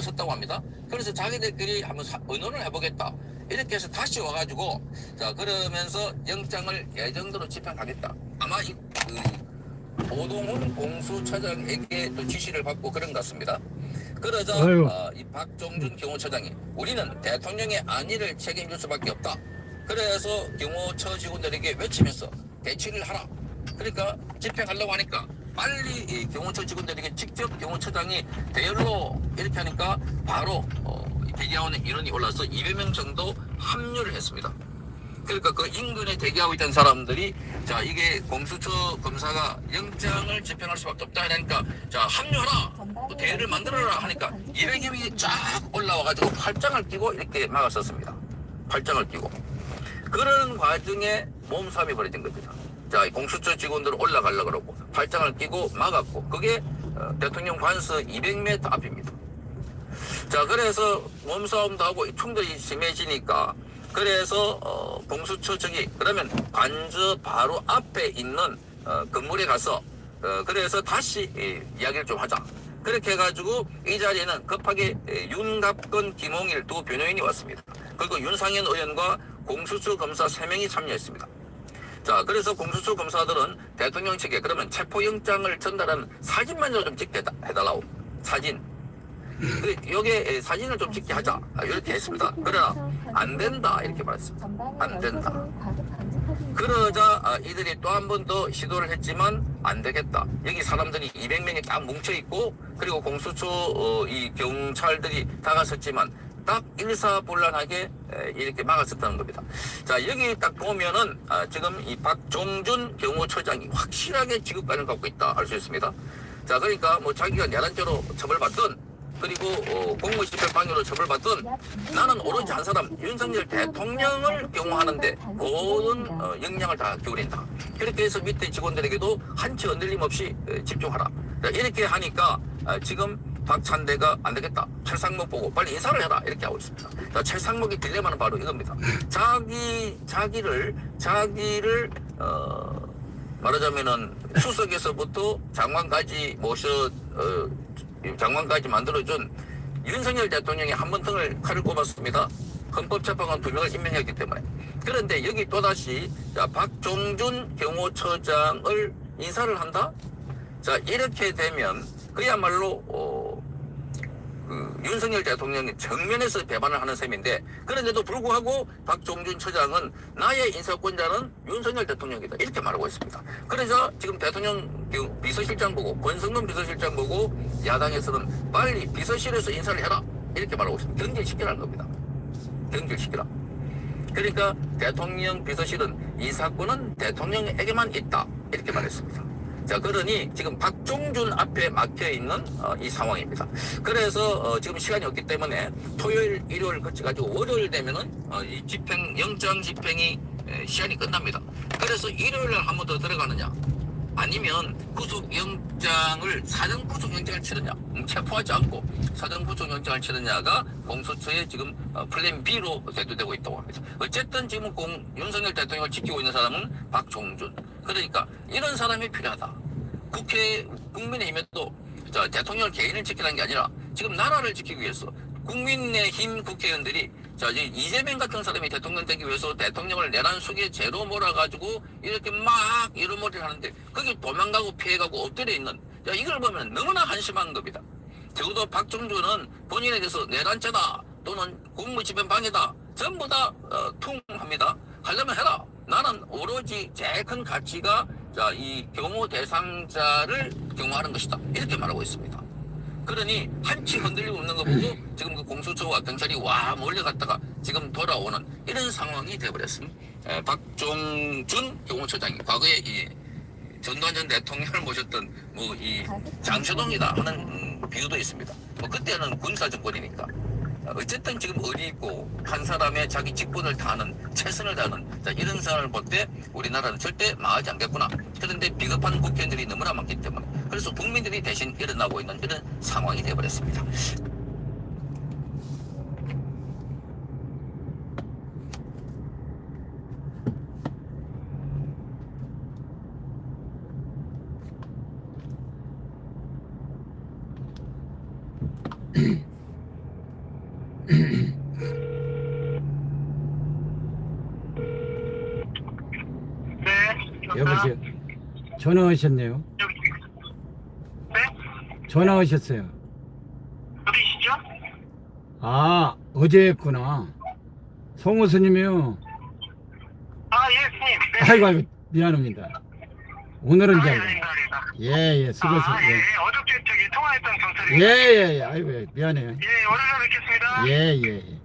물러섰다고 합니다. 그래서 자기들끼리 한번 사- 의논을 해보겠다. 이렇게 해서 다시 와가지고 자 그러면서 영장을 예정대로 집행하겠다. 아마 이 그, 오동훈 공수처장에게 또 지시를 받고 그런 것 같습니다. 그러자. 어, 이 박종준 경호처장이 우리는 대통령의 안위를 책임질 수밖에 없다. 그래서 경호처 직원들에게 외치면서 대치를 하라. 그러니까 집행하려고 하니까 빨리 이 경호처 직원들에게 직접 경호처장이 대열로 이렇게 하니까 바로 어, 대기하는 인원이 올라서 200명 정도 합류를 했습니다. 그러니까 그 인근에 대기하고 있던 사람들이 자 이게 공수처 검사가 영장을 집행할 수밖에 없다 하니까 자 합류하라 또 대회를 만들어라 하니까 200여 명이 쫙 올라와가지고 팔짱을 끼고 이렇게 막았었습니다. 팔짱을 끼고 그런 과정에 몸싸움이 벌어진 겁니다. 자, 이 공수처 직원들 올라가려고 그러고 팔짱을 끼고 막았고 그게 어, 대통령 관서 200m 앞입니다. 자, 그래서 몸싸움도 하고 이 충돌이 심해지니까 그래서 어, 공수처 측이 그러면 관저 바로 앞에 있는 어, 건물에 가서 어, 그래서 다시 이, 이야기를 좀 하자. 그렇게 해가지고 이 자리에는 급하게 에, 윤갑건, 김홍일 두 변호인이 왔습니다. 그리고 윤상현 의원과 공수처 검사 3명이 참여했습니다. 자, 그래서 공수처 검사들은 대통령 측에 그러면 체포영장을 전달하는 사진만 좀 찍게 해달라고. 사진. 그 여기에 사진을 좀 찍게 하자. 아, 이렇게 했습니다. 그러나 안 된다. 이렇게 말했습니다. 안 된다. 그러자 아, 이들이 또 한 번 더 시도를 했지만 안 되겠다. 여기 사람들이 200명이 딱 뭉쳐 있고 그리고 공수처 어, 이 경찰들이 다가섰지만 딱 일사불란하게 에, 이렇게 막았었다는 겁니다. 자 여기 딱 보면은 아, 지금 이 박종준 경호처장이 확실하게 지급관을 갖고 있다 알 수 있습니다. 자 그러니까 뭐 자기가 내란죄로 처벌받든 그리고 어, 공무집행 방해로 처벌받든 나는 오로지 한 사람 윤석열 대통령을 경호하는데 모든 어, 역량을 다 기울인다. 그렇게 해서 밑에 직원들에게도 한치 흔들림 없이 에, 집중하라. 자, 이렇게 하니까 아, 지금 박찬대가 안 되겠다. 철상목 보고 빨리 인사를 해라. 이렇게 하고 있습니다. 자, 철상목의 딜레마는 바로 이겁니다. 자기 자기를 자기를 어, 말하자면은 수석에서부터 장관까지 모셔 어, 장관까지 만들어준 윤석열 대통령이 한 번 등을 칼을 꼽았습니다. 헌법재판관 두 명을 임명했기 때문에. 그런데 여기 또다시 자, 박종준 경호처장을 인사를 한다? 자, 이렇게 되면 그야말로 어, 그 윤석열 대통령이 정면에서 배반을 하는 셈인데 그런데도 불구하고 박종준 처장은 나의 인사권자는 윤석열 대통령이다 이렇게 말하고 있습니다. 그래서 지금 대통령 그 비서실장 보고 권성동 비서실장 보고 야당에서는 빨리 비서실에서 인사를 해라 이렇게 말하고 있습니다. 경질시키라는 겁니다. 경질시키라. 그러니까 대통령 비서실은 이 사건은 대통령에게만 있다 이렇게 말했습니다. 자 그러니 지금 박종준 앞에 막혀 있는 어, 이 상황입니다. 그래서 어, 지금 시간이 없기 때문에 토요일, 일요일 거쳐 가지고 월요일 되면은 어, 이 집행 영장 집행이 에, 시간이 끝납니다. 그래서 일요일 날한번 더 들어가느냐? 아니면 구속영장을 사전 구속영장을 치느냐 음, 체포하지 않고 사전 구속영장을 치느냐가 공수처의 지금 어, 플랜 B로 대두되고 있다고 합니다. 어쨌든 지금 공, 윤석열 대통령을 지키고 있는 사람은 박종준 그러니까 이런 사람이 필요하다. 국회 국민의힘에도 자, 대통령을 개인을 지키라는 게 아니라 지금 나라를 지키기 위해서 국민의힘 국회의원들이 자, 이제 이재명 같은 사람이 대통령 되기 위해서 대통령을 내란 속에 죄로 몰아가지고 이렇게 막 이런머리를 하는데 거기 도망가고 피해가고 엎드려 있는 자, 이걸 보면 너무나 한심한 겁니다. 적어도 박정준은 본인에 대해서 내란죄다 또는 국무집행방해다 전부 다 어, 퉁합니다. 하려면 해라. 나는 오로지 제일 큰 가치가 자, 이 경호 대상자를 경호하는 것이다. 이렇게 말하고 있습니다. 그러니 한치 흔들리고 없는 거 보고 지금 그 공수처와 경찰이 와 몰려갔다가 지금 돌아오는 이런 상황이 되어버렸습니다. 에, 박종준 경호처장이 과거에 이 전두환 전 대통령을 모셨던 뭐 이 장초동이다 하는 음, 비유도 있습니다. 뭐 그때는 군사 정권이니까 어쨌든 지금 의리 있고 한 사람의 자기 직분을 다하는 최선을 다하는 자, 이런 사람을 볼 때 우리나라는 절대 망하지 않겠구나. 그런데 비겁한 국회의원들이 너무나 많기 때문에 그래서 국민들이 대신 일어나고 있는 이런 상황이 되어버렸습니다. 전화하셨네요. 네? 전화하셨어요. 어디시죠? 아, 어제 했구나. 성호 스님이요. 아, 예, 스님. 네. 아이고, 아이고, 미안합니다. 오늘은 아, 잘. 예, 아닙니다. 예, 예, 수고하세요. 아, 예, 예. 예. 어저께 저기 통화했던 예, 경찰이. 예, 예. 아이고, 예, 미안해요. 예, 오늘 뵙겠습니다. 예, 예, 예. 예.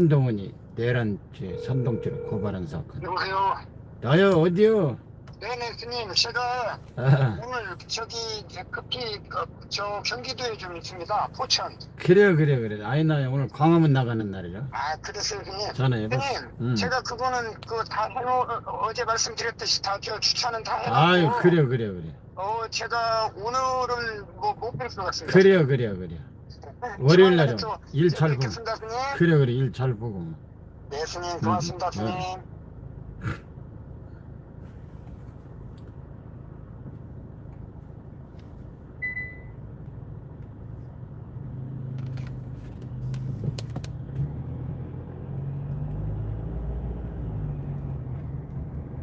한동훈이 내란죄 선동죄로 고발한 사건. 여보세요. 나요, 어디요? 네네, 스님. 제가 아, 오늘 저기 급히 그, 저 경기도에 좀 있습니다. 포천. 그래요, 그래요, 그래요. 아이, 나 오늘 광화문 나가는 날이죠. 아, 그랬어요, 스님. 전화해 봐. 스님, 음. 제가 그거는 그 다 해놓 어제 말씀드렸듯이 다저 주차는 다 해놓고. 아유, 그래요, 그래요, 그래요. 어, 제가 오늘은 뭐못 뵐 것 같습니다. 그래요, 그래요, 그래요. 월요일 날은 일 잘 보고. 그래, 그래, 일 잘 보고. 뭐. 네, 스님. 고맙습니다, 음, 스님.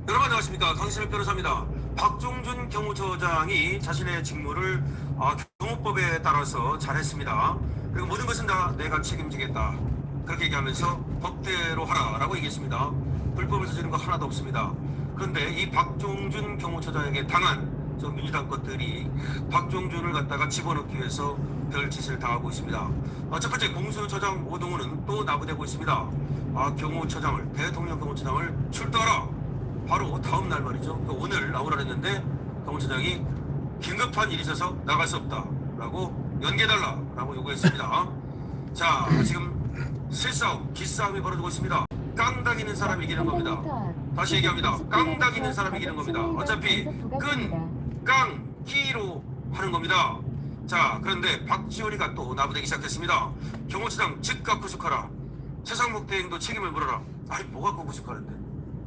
여러분 안녕하십니까 강신일 변호사입니다. 박종준 경호처장이 자신의 직무를 아, 경호법에 따라서 잘했습니다. 그리고 모든 것은 다 내가 책임지겠다. 그렇게 얘기하면서 법대로 하라라고 얘기했습니다. 불법을 저지른 거 하나도 없습니다. 그런데 이 박종준 경호처장에게 당한 저 민주당 것들이 박종준을 갖다가 집어넣기 위해서 별 짓을 다 하고 있습니다. 아, 첫 번째 공수처장 오동훈은 또 나부되고 있습니다. 아, 경호처장을 대통령 경호처장을 출두하라. 바로 다음 날 말이죠. 그 오늘 나오라 했는데 경호처장이 긴급한 일이 있어서 나갈 수 없다 라고 연계달라라고 요구했습니다. 자, 지금 실싸움, 기싸움이 벌어지고 있습니다. 깡당 있는 사람이 이기는 겁니다. 다시 얘기합니다. 깡당 있는 사람이 이기는 겁니다. 어차피 끈, 깡, 끼로 하는 겁니다. 자, 그런데 박지원이가 또 나부되기 시작했습니다. 경호처장 즉각 구속하라. 최상목 대행도 책임을 물어라. 아니, 뭐 갖고 구속하는데?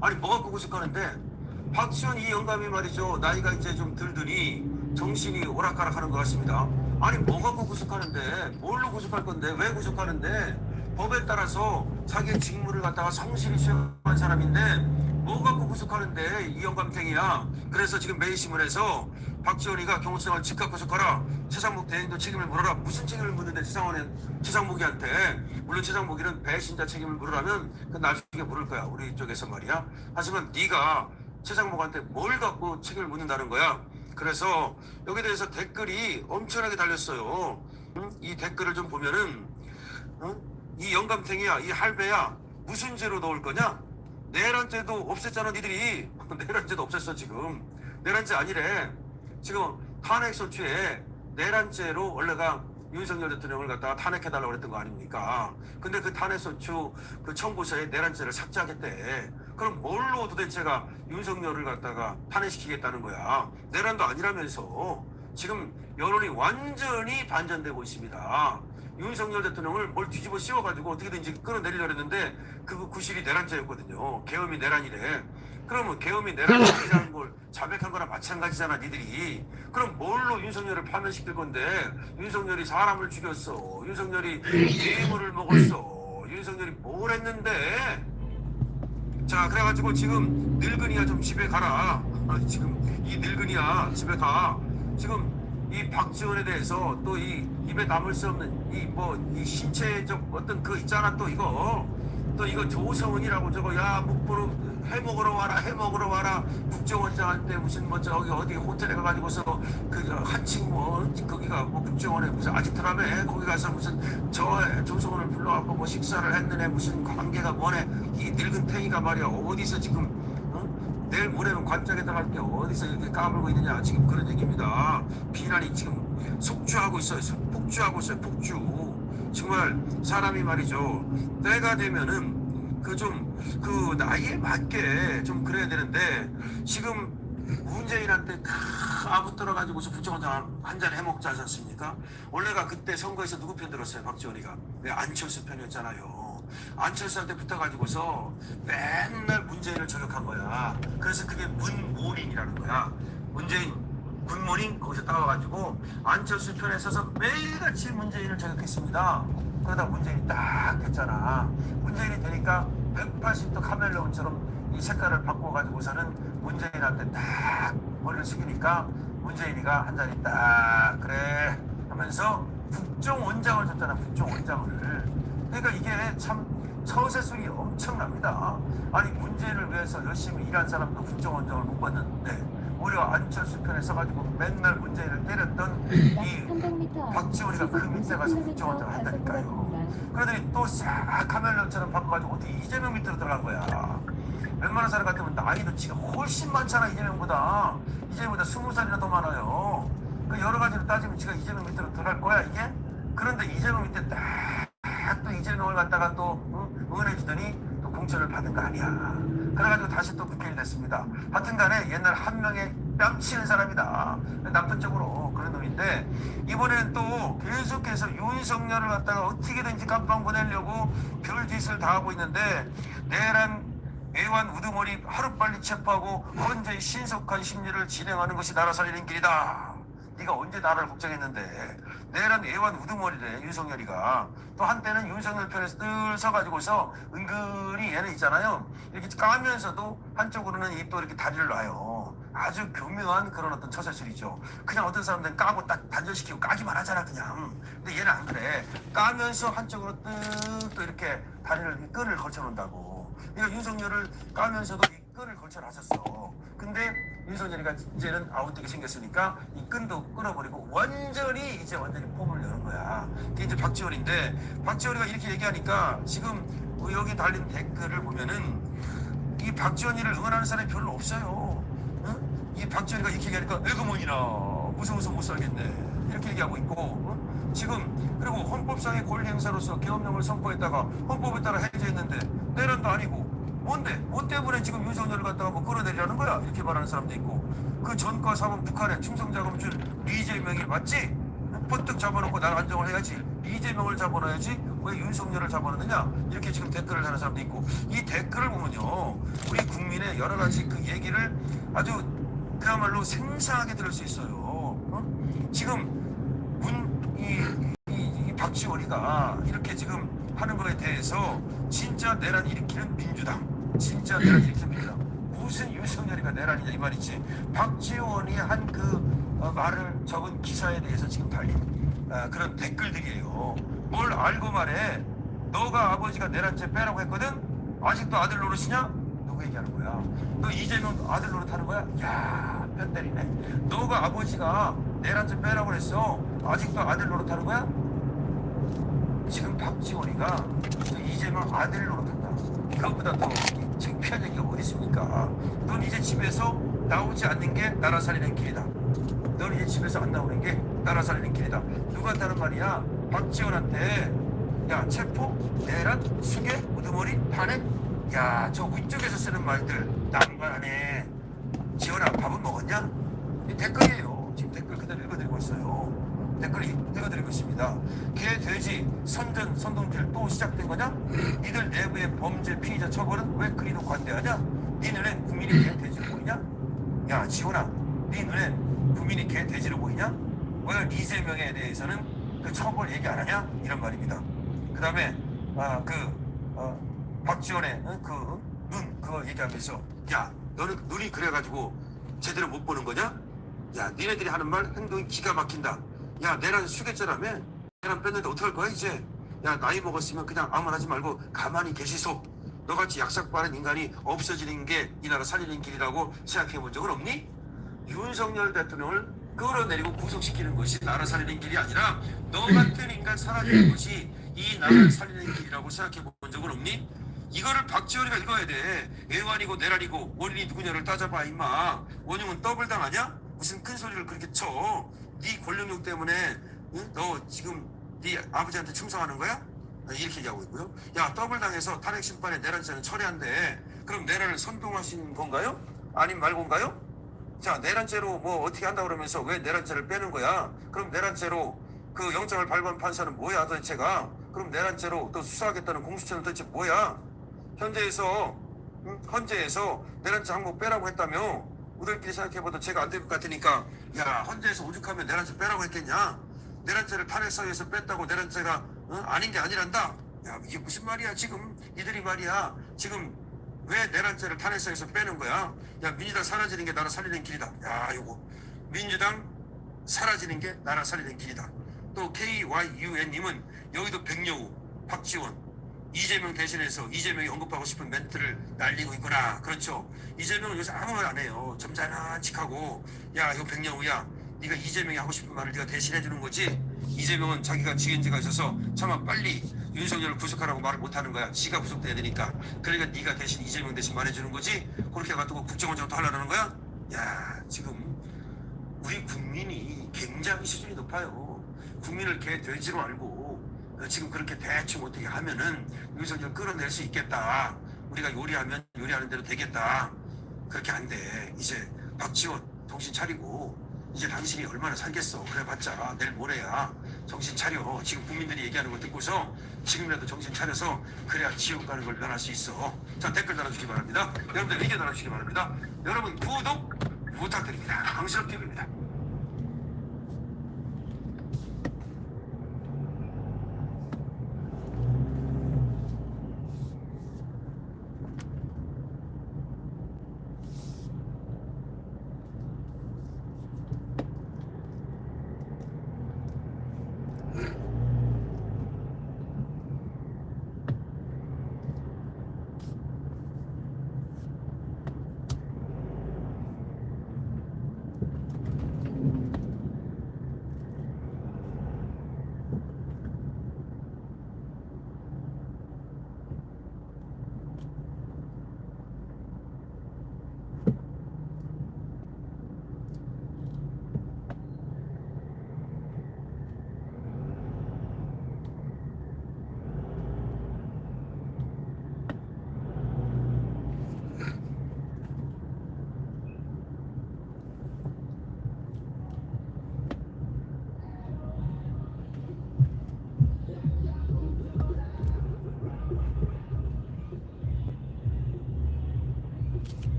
아니, 뭐 갖고 구속하는데? 박지원 이 영감이 말이죠. 나이가 이제 좀 들더니 정신이 오락가락 하는 것 같습니다. 아니, 뭐 갖고 구속하는데? 뭘로 구속할 건데? 왜 구속하는데? 법에 따라서 자기의 직무를 갖다가 성실히 수행한 사람인데 뭐 갖고 구속하는데 이 영감탱이야. 그래서 지금 매일신문에서 박지원이가 경호처장을 즉각 구속하라. 최상목 대행도 책임을 물어라. 무슨 책임을 묻는데 최상원은 최상목이한테 물론 최상목이는 배신자 책임을 물으라면 그 나중에 물을 거야. 우리 쪽에서 말이야. 하지만 네가 최상목한테 뭘 갖고 책임을 묻는다는 거야. 그래서 여기에 대해서 댓글이 엄청나게 달렸어요. 응? 이 댓글을 좀 보면은 응? 이 영감탱이야, 이 할배야, 무슨 죄로 넣을 거냐? 내란죄도 없앴잖아, 니들이. 내란죄도 없앴어, 지금. 내란죄 아니래. 지금 탄핵소추에 내란죄로 원래가 윤석열 대통령을 갖다가 탄핵해달라고 그랬던 거 아닙니까? 근데 그 탄핵소추 그 청구서에 내란죄를 삭제하겠대. 그럼 뭘로 도대체가 윤석열을 갖다가 탄핵시키겠다는 거야? 내란도 아니라면서 지금 여론이 완전히 반전되고 있습니다. 윤석열 대통령을 뭘 뒤집어 씌워가지고 어떻게든지 끌어내리려 했는데 그 구실이 내란죄였거든요. 계엄이 내란이래. 그러면 계엄이 내란이라는 걸 자백한 거나 마찬가지잖아, 니들이. 그럼 뭘로 윤석열을 파면시킬 건데? 윤석열이 사람을 죽였어. 윤석열이 뇌물을 먹었어. 윤석열이 뭘 했는데? 자, 그래가지고 지금 늙은이야 좀 집에 가라. 아, 지금 이 늙은이야 집에 가. 지금 이 박지원에 대해서 또 이 입에 담을 수 없는 이 뭐 이 신체적 어떤 그 있잖아 또 이거 또 이거 조성은이라고 저거 야 목포로 해 먹으러 와라 해 먹으러 와라 국정원장한테 무슨 뭐 저기 어디 호텔에 가가지고서 그 한층 뭐 거기가 뭐 국정원에 무슨 아지트라며 거기 가서 무슨 저 조성은을 불러갖고 뭐 식사를 했느네 무슨 관계가 뭐네 이 늙은 탱이가 말이야 어디서 지금 어? 내일 모레는 관짝에 나갈 게 어디서 이렇게 까불고 있느냐 지금 그런 얘기입니다. 비난이 지금 속주하고 있어요. 속- 폭주하고 있어요. 폭주. 정말 사람이 말이죠. 때가 되면은 그좀그 나이에 맞게 좀 그래야 되는데 지금 문재인한테 다 아부떨어 가지고서 부정장 한잔 해먹지 않습니까? 원래가 그때 선거에서 누구 편 들었어요? 박지원이가 왜 안철수 편이었잖아요. 안철수한테 붙어가지고서 맨날 문재인을 저격한 거야. 그래서 그게 문모닝이라는 거야. 문재인 굿모닝 거기서 따와가지고 안철수 편에 서서 매일같이 문재인을 저격했습니다. 그러다 문재인이 딱 됐잖아. 문재인이 되니까 180도 카멜레온처럼 이 색깔을 바꿔가지고서는 문재인한테 딱 머리를 숙이니까 문재인이가 한 자리 딱 그래 하면서 국정원장을 줬잖아. 국정원장을. 그러니까 이게 참 처세술이 엄청납니다. 아니 문재인을 위해서 열심히 일한 사람도 국정원장을 못 받는데 오히려 안철수 편에 서가지고 맨날 문재인을 때렸던 이 300m 박지원이가 그 밑에 가서 국정원장을 한다니까요. 그러더니 또싹 카멜론처럼 바꿔가지고 어떻게 이재명 밑으로 들어간 거야. 웬만한 사람 같으면 나이도 지가 훨씬 많잖아 이재명보다. 이재명보다 스무 살이나 더 많아요. 그 여러 가지로 따지면 지가 이재명 밑으로 들어갈 거야 이게. 그런데 이재명 밑에 딱또 이재명을 갖다가 또 응? 응원해주더니 또 공천을 받은 거 아니야. 그래가지고 다시 또 국회의원 됐습니다. 하여튼 간에 옛날 한 명의 뺨치는 사람이다. 나쁜 쪽으로 그런 놈인데 이번에는 또 계속해서 윤석열을 갖다가 어떻게든지 깜빵 보내려고 별짓을 다 하고 있는데 내란 애완 우두머리 하루빨리 체포하고 헌재의 신속한 심리를 진행하는 것이 나라 살리는 길이다. 네가 언제 나라를 걱정했는데? 내란 애완 우두머리래 윤석열이가. 또 한때는 윤석열 편에서 늘 서가지고서 은근히 얘는 있잖아요. 이렇게 까면서도 한쪽으로는 이 또 이렇게 다리를 놔요. 아주 교묘한 그런 어떤 처세술이죠. 그냥 어떤 사람들은 까고 딱 단절시키고 까기만 하잖아 그냥. 근데 얘는 안 그래. 까면서 한쪽으로 뜩 또 이렇게 다리를 끈을 걸쳐놓는다고. 그러니까 윤석열을 까면서도 이 끈을 걸쳐놨었어 근데 윤석열이가 이제는 아웃되게 생겼으니까 이 끈도 끊어버리고 완전히 이제 완전히 폼을 여는 거야. 그게 이제 박지원인데 박지원이가 이렇게 얘기하니까 지금 여기 달린 댓글을 보면은 이 박지원이를 응원하는 사람이 별로 없어요. 응? 이 박지원이가 이렇게 얘기하니까 에그먼이나 무서워서 못 살겠네 이렇게 얘기하고 있고 응? 지금 그리고 헌법상의 권리 행사로서 계엄령을 선포했다가 헌법에 따라 해제했는데 내란도 아니고 뭔데? 뭐 때문에 지금 윤석열을 갖다가 뭐 끌어내리려는 거야? 이렇게 말하는 사람도 있고 그 전과 사범 북한에 충성자금 줄 이재명이 맞지? 퍼뜩 잡아놓고 날 안정을 해야지 이재명을 잡아놔야지 왜 윤석열을 잡아놓느냐 이렇게 지금 댓글을 하는 사람도 있고 이 댓글을 보면요 우리 국민의 여러 가지 그 얘기를 아주 그야말로 생생하게 들을 수 있어요 어? 지금 문, 이, 이, 이 박지원이가 이렇게 지금 하는 거에 대해서 진짜 내란 일으키는 민주당 일으키는 민주당 무슨 윤석열이가 내란이냐 이 말이지. 박지원이 한 그 말을 적은 기사에 대해서 지금 달린 아, 그런 댓글들이에요. 뭘 알고 말해? 너가 아버지가 내란죄 빼라고 했거든? 아직도 아들 노릇이냐? 누구 얘기하는 거야? 너 이재명 아들 노릇하는 거야? 야 편 때리네. 너가 아버지가 내란죄 빼라고 그랬어? 아직도 아들 노릇하는 거야? 지금 박지원이가 또 이재명 아들 노릇한다. 그것보다 더 창피한 얘기가 어디 있습니까? 넌 이제 집에서 나오지 않는 게 나라 살리는 길이다. 넌 이제 집에서 안 나오는 게 나라 살리는 길이다. 누가 한다는 말이야? 박지원한테 야 체포, 내란, 수계, 우두머리, 탄핵. 야저 위쪽에서 쓰는 말들 난관하네. 지원아 밥은 먹었냐? 이 댓글이에요. 지금 댓글 그대로 읽어드리고 있어요. 댓글 읽어드리고 있습니다. 개, 돼지, 선전, 선동질 또 시작된 거냐? 니들 내부의 범죄 피의자 처벌은 왜 그리도 관대하냐? 네 눈에 국민이 개, 돼지로 보이냐? 야, 지훈아, 네 눈에 국민이 개, 돼지로 보이냐? 왜 이재명에 대해서는 그 처벌 얘기 안 하냐? 이런 말입니다. 그 다음에, 아, 그, 어, 박지원의 어, 그 눈, 그거 얘기하면서, 야, 너는 눈이 그래가지고 제대로 못 보는 거냐? 야, 니네들이 하는 말 행동이 기가 막힌다. 야, 내란 수겠자라며? 내란 뺐는데 어떡할 거야, 이제? 야, 나이 먹었으면 그냥 아무 말 하지 말고 가만히 계시소. 너같이 약삭 빠른 인간이 없어지는 게 이 나라 살리는 길이라고 생각해 본 적은 없니? 윤석열 대통령을 끌어내리고 구속시키는 것이 나라 살리는 길이 아니라 너 같은 인간 사라지는 것이 이 나라를 살리는 길이라고 생각해 본 적은 없니? 이거를 박지원이가 읽어야 돼. 애완이고 내란이고 원인이 누구냐를 따져봐 임마. 원흉은 더블 당하냐? 무슨 큰 소리를 그렇게 쳐? 네 권력욕 때문에 응? 너 지금 네 아버지한테 충성하는 거야? 이렇게 얘기하고 있고요. 야 더블 당해서 탄핵 심판에 내란죄는 철회한대. 그럼 내란을 선동하신 건가요? 아님 말고인가요? 자 내란죄로 뭐 어떻게 한다 그러면서 왜 내란죄를 빼는 거야? 그럼 내란죄로 그 영장을 발부한 판사는 뭐야 도대체가? 그럼 내란죄로 또 수사하겠다는 공수처는 도대체 뭐야? 현재에서 응? 헌재에서 내란죄 항목 빼라고 했다며 우리끼리 생각해봐도 제가 안 될 것 같으니까 야 헌재에서 오죽하면 내란죄 빼라고 했겠냐? 내란죄를 탄핵사유에서 뺐다고 내란죄가 어? 아닌 게 아니란다. 야 이게 무슨 말이야 지금 이들이 말이야 지금 왜 내란죄를 탄핵상에서 빼는 거야? 야 민주당 사라지는 게 나라 살리는 길이다. 야 요거 민주당 사라지는 게 나라 살리는 길이다. 또 KYUN님은 여의도 백여우 박지원 이재명 대신해서 이재명이 언급하고 싶은 멘트를 날리고 있구나. 그렇죠. 이재명은 요새 아무 말 안 해요. 점잖아직 하고 야 이거 백여우야. 네가 이재명이 하고 싶은 말을 네가 대신해 주는 거지. 이재명은 자기가 지겐지가 있어서 차마 빨리 윤석열을 구속하라고 말을 못 하는 거야. 지가 구속돼야 되니까. 그러니까 네가 대신 이재명 대신 말해주는 거지. 그렇게 해가지고 국정원장도 하려는 거야? 야 지금 우리 국민이 굉장히 수준이 높아요. 국민을 개 돼지로 알고 어, 지금 그렇게 대충 어떻게 하면은 윤석열 끌어낼 수 있겠다. 우리가 요리하면 요리하는 대로 되겠다. 그렇게 안 돼. 이제 박지원 정신 차리고 이제 당신이 얼마나 살겠어. 그래봤자 내일 모레야. 정신 차려. 지금 국민들이 얘기하는 거 듣고서 지금이라도 정신 차려서 그래야 지옥 가는 걸 면할 수 있어. 자 댓글 달아주시기 바랍니다. 여러분들 의견 달아주시기 바랍니다. 여러분 구독 부탁드립니다. 강실업 TV입니다.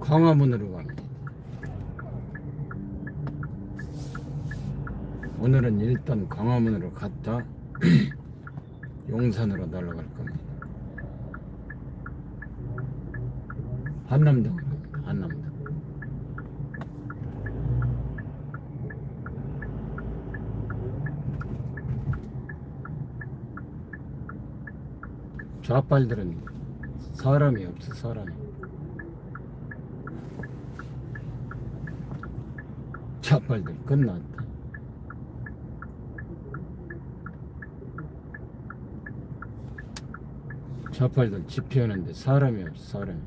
광화문으로 갑니다. 오늘은 일단 광화문으로 갔다 용산으로 날아갈 겁니다. 한남동으로 한남동. 좌빨들은 사람이 없어 사람이. 좌빨들 끝났다. 좌빨들 집회하는데 사람이 없어 사람이.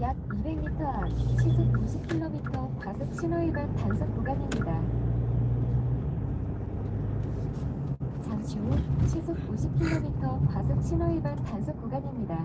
약 200m 앞 시속 90km 과속 신호위반 단속 구간입니다. 시속 50km 과속 신호위반 단속 구간입니다.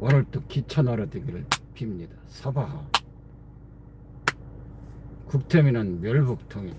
오늘도 기차 날아되기를 빕니다. 사바하. 국태민은 멸북통일.